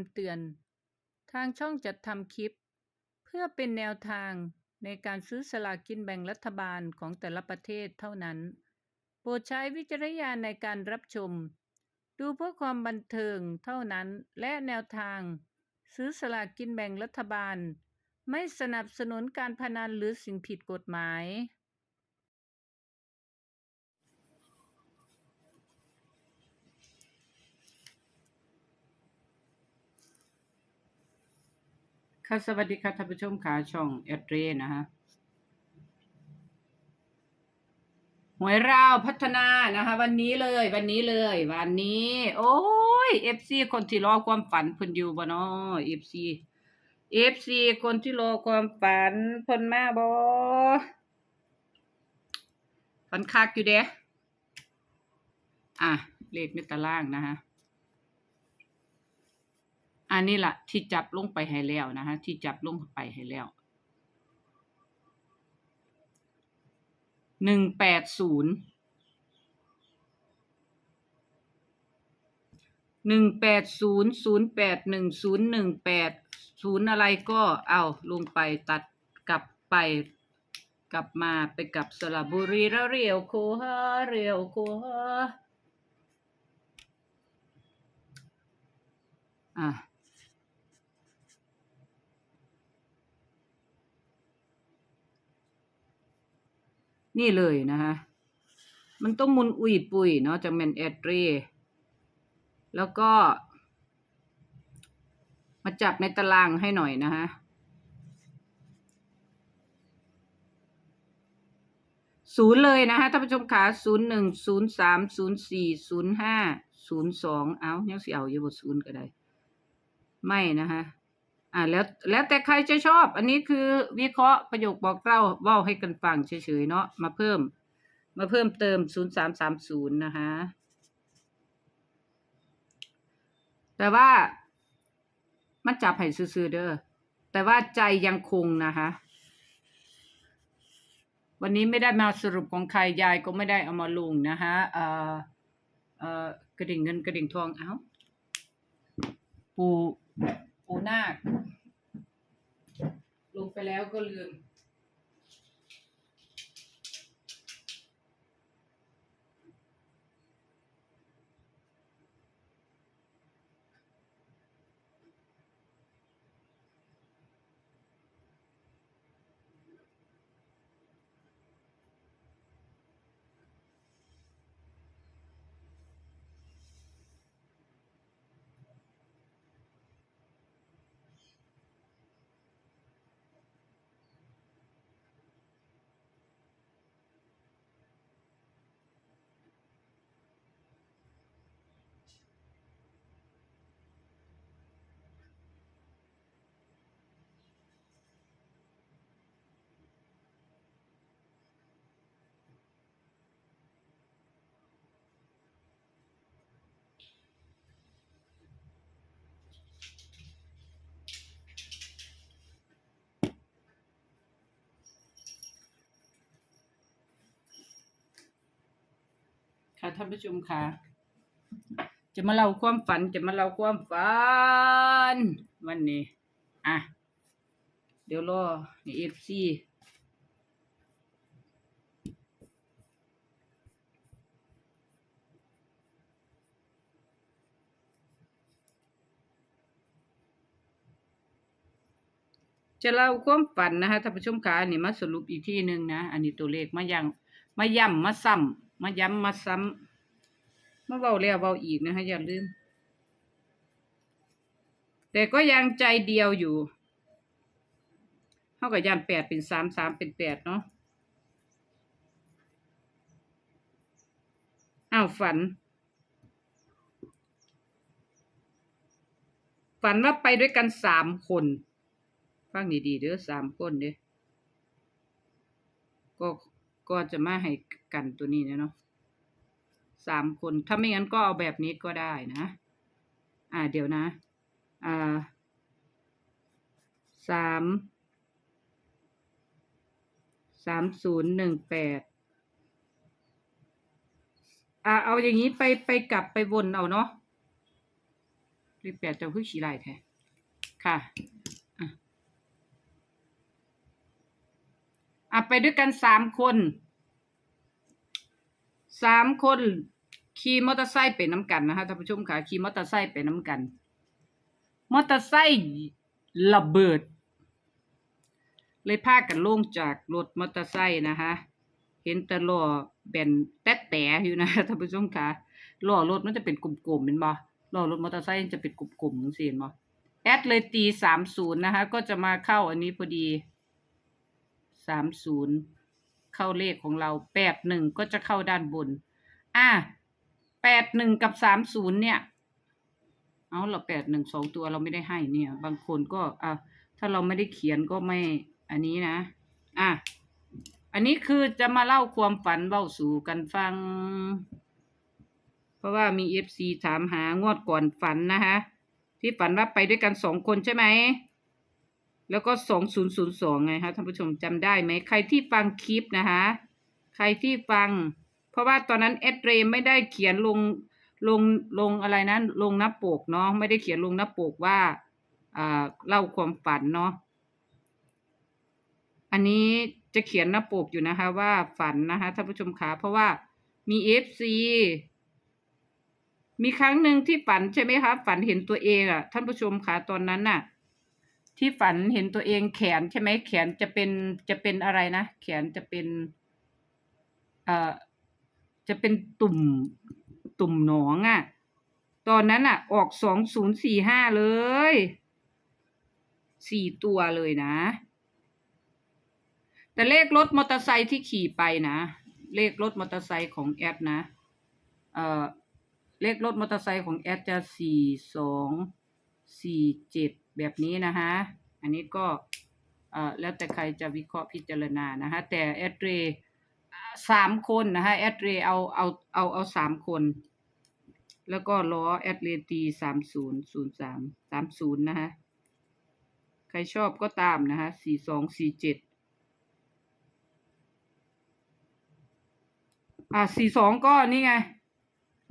ำเตือน ทางช่องจัดทำคลิป เพื่อเป็นแนวทางในการซื้อสลากกินแบ่งรัฐบาลของแต่ละประเทศเท่านั้น โปรดใช้วิจารณญาณในการรับชม ดูเพื่อความบันเทิงเท่านั้นและแนวทาง ซื้อสลากกินแบ่งรัฐบาล ไม่สนับสนุนการพนันหรือสิ่งผิดกฎหมาย ค่ะสวัสดีค่ะท่านผู้ชมค่ะช่องแอเรนะฮะหวยราวพัฒนานะคะ วันนี้เลยวันนี้เลย วันนี้ โอ้ยเอฟซีคนที่รอความฝันเพิ่นอยู่บ่เนาะเอฟซีเอฟซีคนที่รอความฝันเพิ่นมาบ่ฝันคักอยู่เด้อะเลขในตารางนะฮะ อันนี้ละที่จับลงไปให้แล้วนะฮะที่จับลงไปให้แล้วหนึ่งแปดศูนย์หนึ่งแปดศูนย์ศูนย์แปดหนึ่งศูนย์หนึ่งแปดศูนย์อะไรก็เอาลงไปตัดกลับไปกลับมาไปกลับสระบุรีแล้วเรียวโคฮาเรียวโคฮาอะ นี่เลยนะคะ มันต้องมุนอุยปุยเนาะจากแมนแอดเรแล้วก็ มาจับในตารางให้หน่อยนะคะศูนย์เลยนะคะท่านผู้ชมขาศูนย์หนึ่งศูนย์สามศูนย์สี่ศูนย์ห้าศูนย์สองเอายังสิเอาอยู่บนศูนย์ก็ได้ ไม่นะคะ อ่าแล้วแล้วแต่ใครจะชอบ อันนี้คือวิเคราะห์ประโยคบอกเล่าเว้าให้กันฟังเฉยๆเนาะมาเพิ่ม มาเพิ่มเติมศูนย์สามสามศูนย์นะคะแต่ว่ามันจับให้ซื่อๆเด้อแต่ว่าใจยังคงนะคะวันนี้ไม่ได้มาสรุปของใครยายก็ไม่ได้เอามาลงนะคะเอ่อเอ่อกระดิ่งเงินกระดิ่งทองเอ้าปูปูนาค ลงไปแล้วก็ลืม ค่ะท่านผู้ชมค่ะ จะมาเล่าความฝันจะมาเล่าความฝัน วันนี้ อะ เดี๋ยวรอเอฟซีจะเล่าความฝันนะคะท่านผู้ชมค่ะอันนี้มาสรุปอีกที่หนึ่งนะ อันนี้ตัวเลขมายังมาย้ำมาซ้ำ มาย้ำมาซ้ำมาเบาแล้วเบาอีกนะคะอย่าลืม แต่ก็ยังใจเดียวอยู่เท่ากับยันแปดเป็นสามสามเป็นแปดเนาะอ้าวฝัน ฝันว่าไปด้วยกันสามคนฟังดีๆเด้อสามคนเด้อก็ ก็จะมาให้กันตัวนี้นะเนาะสามคน ถ้าไม่งั้นก็เอาแบบนี้ก็ได้นะ อ่าเดี๋ยวนะอ่าสามสามศูนย์หนึ่งแปดอ่าเอาอย่างนี้ไปไปกลับไปวนเอาเนาะเลขแปดจ้าคือขี้ลายแท้ค่ะ อะไปด้วยกันสามคนสามคนขี่มอเตอร์ไซค์ไปน้ำกันนะคะท่านผู้ชมค่ะขี่มอเตอร์ไซค์ไปน้ำกัน มอเตอร์ไซค์ระเบิด เลยพากันลงจากรถมอเตอร์ไซค์นะคะเห็นแต่ล้อแบนแต๊ะแต่อยู่นะท่านผู้ชมค่ะล้อรถมันจะเป็นกลมๆเป็นบ่ล้อรถมอเตอร์ไซค์จะเป็นกลมๆจังซี่เห็นบ่แอดเลยตีสามศูนย์นะคะก็จะมาเข้าอันนี้พอดี สามศูนย์เข้าเลขของเราแปดหนึ่งก็จะเข้าด้านบน อะแปดหนึ่งกับสามศูนย์เนี่ย เอาเราแปดหนึ่งสองตัวเราไม่ได้ให้เนี่ย บางคนก็อะถ้าเราไม่ได้เขียนก็ไม่อันนี้นะ อะอันนี้คือจะมาเล่าความฝันเล่าสู่กันฟัง เพราะว่ามีเอฟซีถามหางวดก่อนฝันนะคะที่ฝันว่าไปด้วยกันสองคนใช่ไหม แล้วก็สองศูนย์ศูนย์สองไงคะท่านผู้ชมจำได้ไหมใครที่ฟังคลิปนะคะ ใครที่ฟัง เพราะว่าตอนนั้นเอดเรไม่ได้เขียนลงลงลงอะไรนะลงหน้าปกเนาะไม่ได้เขียนลงหน้าปกว่าอ่าเล่าความฝันเนาะอันนี้จะเขียนหน้าปกอยู่นะคะว่าฝันนะคะท่านผู้ชมคะเพราะว่ามีเอฟซีมีครั้งหนึ่งที่ฝันใช่ไหมคะฝันเห็นตัวเองอะท่านผู้ชมคะตอนนั้นน่ะ ที่ฝันเห็นตัวเองแขนใช่ไหมแขนจะเป็นจะเป็นอะไรนะแขนจะเป็นเอ่อจะเป็นตุ่มตุ่มหนองอะตอนนั้นอะ ออกสองศูนย์สี่ห้าเลยสี่ตัวเลยนะ แต่เลขรถมอเตอร์ไซค์ที่ขี่ไปนะ เลขรถมอเตอร์ไซค์ของแอดนะ เอ่อเลขรถมอเตอร์ไซค์ของแอดจะสี่สองสี่เจ็ด แบบนี้นะคะอันนี้ก็เอ่อแล้วแต่ใครจะวิเคราะห์พิจารณานะคะแต่แอดเรย์สามคนนะคะแอดเรย์เอาเอาเอาเอาสามคน แล้วก็ล้อแอดเรย์ตีสามศูนย์ศูนย์สามสามศูนย์นะคะใครชอบก็ตามนะคะสี่สองสี่เจ็ดอ่าสี่สองก็นี่ไง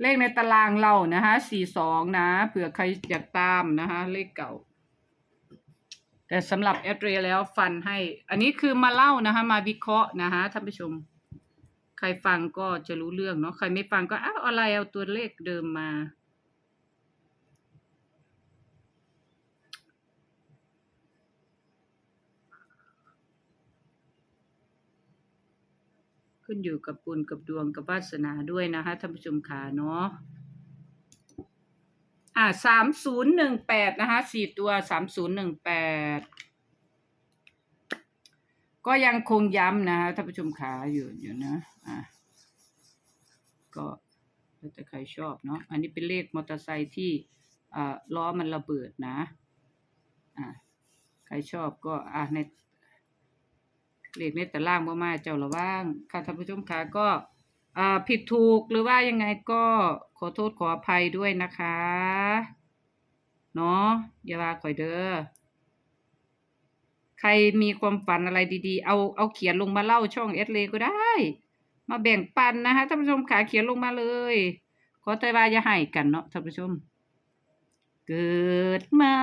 เลขในตารางเรานะคะสี่สองนะเผื่อใครอยากตามนะคะเลขเก่า แต่สำหรับแอดเรียแล้วฟันให้ อันนี้คือมาเล่านะคะ มาวิเคราะห์นะคะท่านผู้ชม ใครฟังก็จะรู้เรื่องเนาะใครไม่ฟังก็อ้าวอะไรเอาตัวเลขเดิมมา ขึ้นอยู่กับบุญกับดวงกับวาสนาด้วยนะคะท่านผู้ชมขาเนาะ อ่าสามศูนย์หนึ่งแปดนะคะสี่ตัวสามศูนย์หนึ่งแปดก็ยังคงย้ำนะคะท่านผู้ชมขาอยู่อยู่นะอ่าก็แล้วแต่ใครชอบเนาะอันนี้เป็นเลขมอเตอร์ไซค์ที่อ่าล้อมันระเบิดนะอ่าใครชอบก็อ่าในเลขในตารางบ่มาเจ้าละว่างค่ะท่านผู้ชมคะก็ ผิดถูกหรือว่ายังไงก็ขอโทษขออภัยด้วยนะคะ เนาะอย่าว่าข่อยเด้อใครมีความฝันอะไรดีๆ เอาเอาเขียนลงมาเล่าช่องเอสเลก็ได้ มาแบ่งปันนะคะท่านผู้ชมขาเขียนลงมาเลย ขอแต่ว่าอย่าให้กันเนาะท่านผู้ชม เกิดมา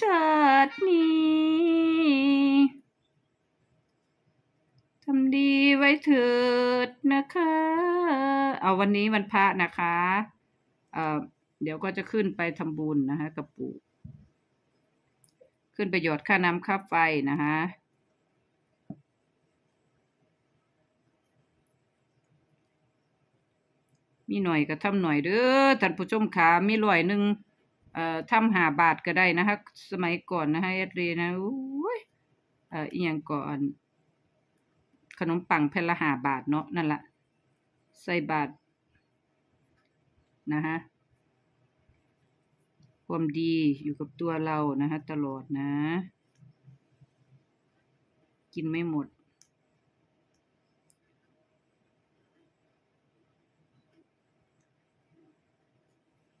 ชาตินี้ ทำดีไว้เถิดนะคะ เอาวันนี้วันพระนะคะเอ่อเดี๋ยวก็จะขึ้นไปทำบุญนะคะกับปู่ขึ้นไปหยอดค่าน้ำค่าไฟนะคะมีหน่อยก็ทำหน่อยเด้อท่านผู้ชมขามีร้อยหนึ่งเอ่อทำหาบาทก็ได้นะคะ สมัยก่อนนะคะเอดเรนะโอ้ยเอ่ออียังก่อน ขนมปังแผ่นละห้าบาทเนาะนั่นละใส่บาทนะฮะความดีอยู่กับตัวเรานะฮะตลอดนะ กินไม่หมด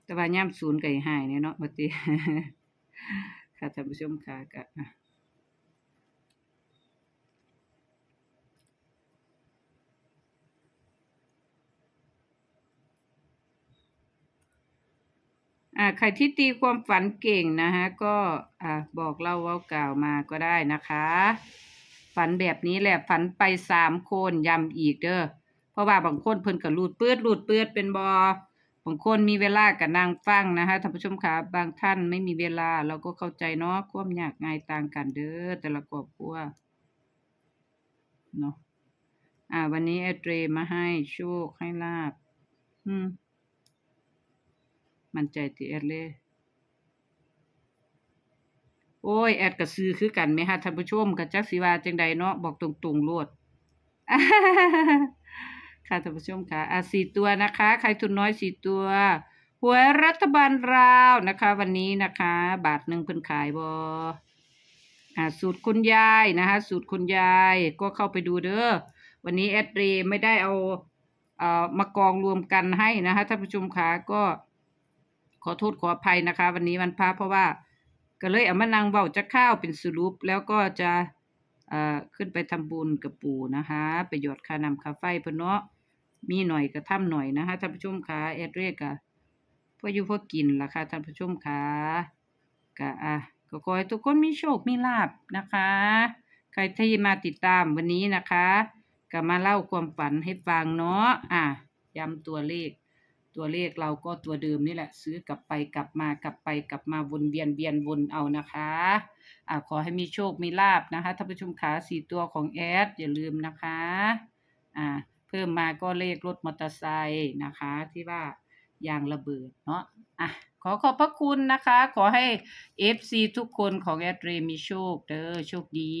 แต่ว่าย่ำศูนย์ไก่หายเนี่ยเนาะปกติค่ะท่านผู้ชมค่ะก็ อะอะอ่าใครที่ตีความฝันเก่งนะฮะก็อ่าบอกเล่าเว่ากล่าวมาก็ได้นะคะ ฝันแบบนี้แหละฝันไปสามคนย้ำอีกเด้อเพราะว่าบางคนเพิ่นก็รูดเปื้ดรูดเปื้ดเป็นบอบางคนมีเวลาก็นั่งฟังนะคะท่านผู้ชมคะบางท่านไม่มีเวลาเราก็เข้าใจเนาะความยากง่ายต่างกันเด้อแต่ละครอบครัวเนาะอ่า วันนี้แอดเรมาให้โชคให้ลาบอืม มั่นใจติแอดเลย โอ้ย แอดก็ซื้อคือกันไหมฮะท่านผู้ชมก็จักสิว่าจังใดเนาะบอกตรงๆโลดค่ะท่านผู้ชมค่ะอะสี่ตัวนะคะ ใครทุนน้อยสี่ตัวหวยรัฐบาลลาวนะคะ วันนี้นะคะ บาทหนึ่งเพิ่นขายบอ่าสูตรคุณยายนะคะ สูตรคุณยายก็เข้าไปดูเด้อวันนี้แอดเรไม่ได้เอาเอ่อมากองรวมกันให้นะคะท่านผู้ชมค่ะก็ ขอโทษขออภัยนะคะ วันนี้วันพระเพราะว่า ก็เลยเอามานังเว้าจะข้าวเป็นสรุป แล้วก็จะเอ่อขึ้นไปทำบุญกับปู่นะคะไปหยอดค่าน้ำค่าไฟเพิ่นเนาะมีหน่อยก็ทำหน่อยนะคะท่านผู้ชมคะแอดเรียกอะพออยู่พอกินล่ะค่ะท่านผู้ชมคะก็อะก็ขอให้ทุกคนมีโชคมีลาภนะคะ ใครที่มาติดตามวันนี้นะคะ ก็มาเล่าความฝันให้ฟังเนาะอะย้ำตัวเลข ตัวเลขเราก็ตัวเดิมนี่แหละ ซื้อกลับไปกลับมากลับไปกลับมาวนเวียนเวียนวนเอานะคะอ่าขอให้มีโชคมีลาบนะคะท่านผู้ชมขาสี่ตัวของแอดอย่าลืมนะคะอ่าเพิ่มมาก็เลขรถมอเตอร์ไซค์นะคะ ที่ว่ายางระเบิดเนาะอะขอขอบพระคุณนะคะ ขอให้ FC ทุกคนของแอดเรมีโชคเด้อโชคดี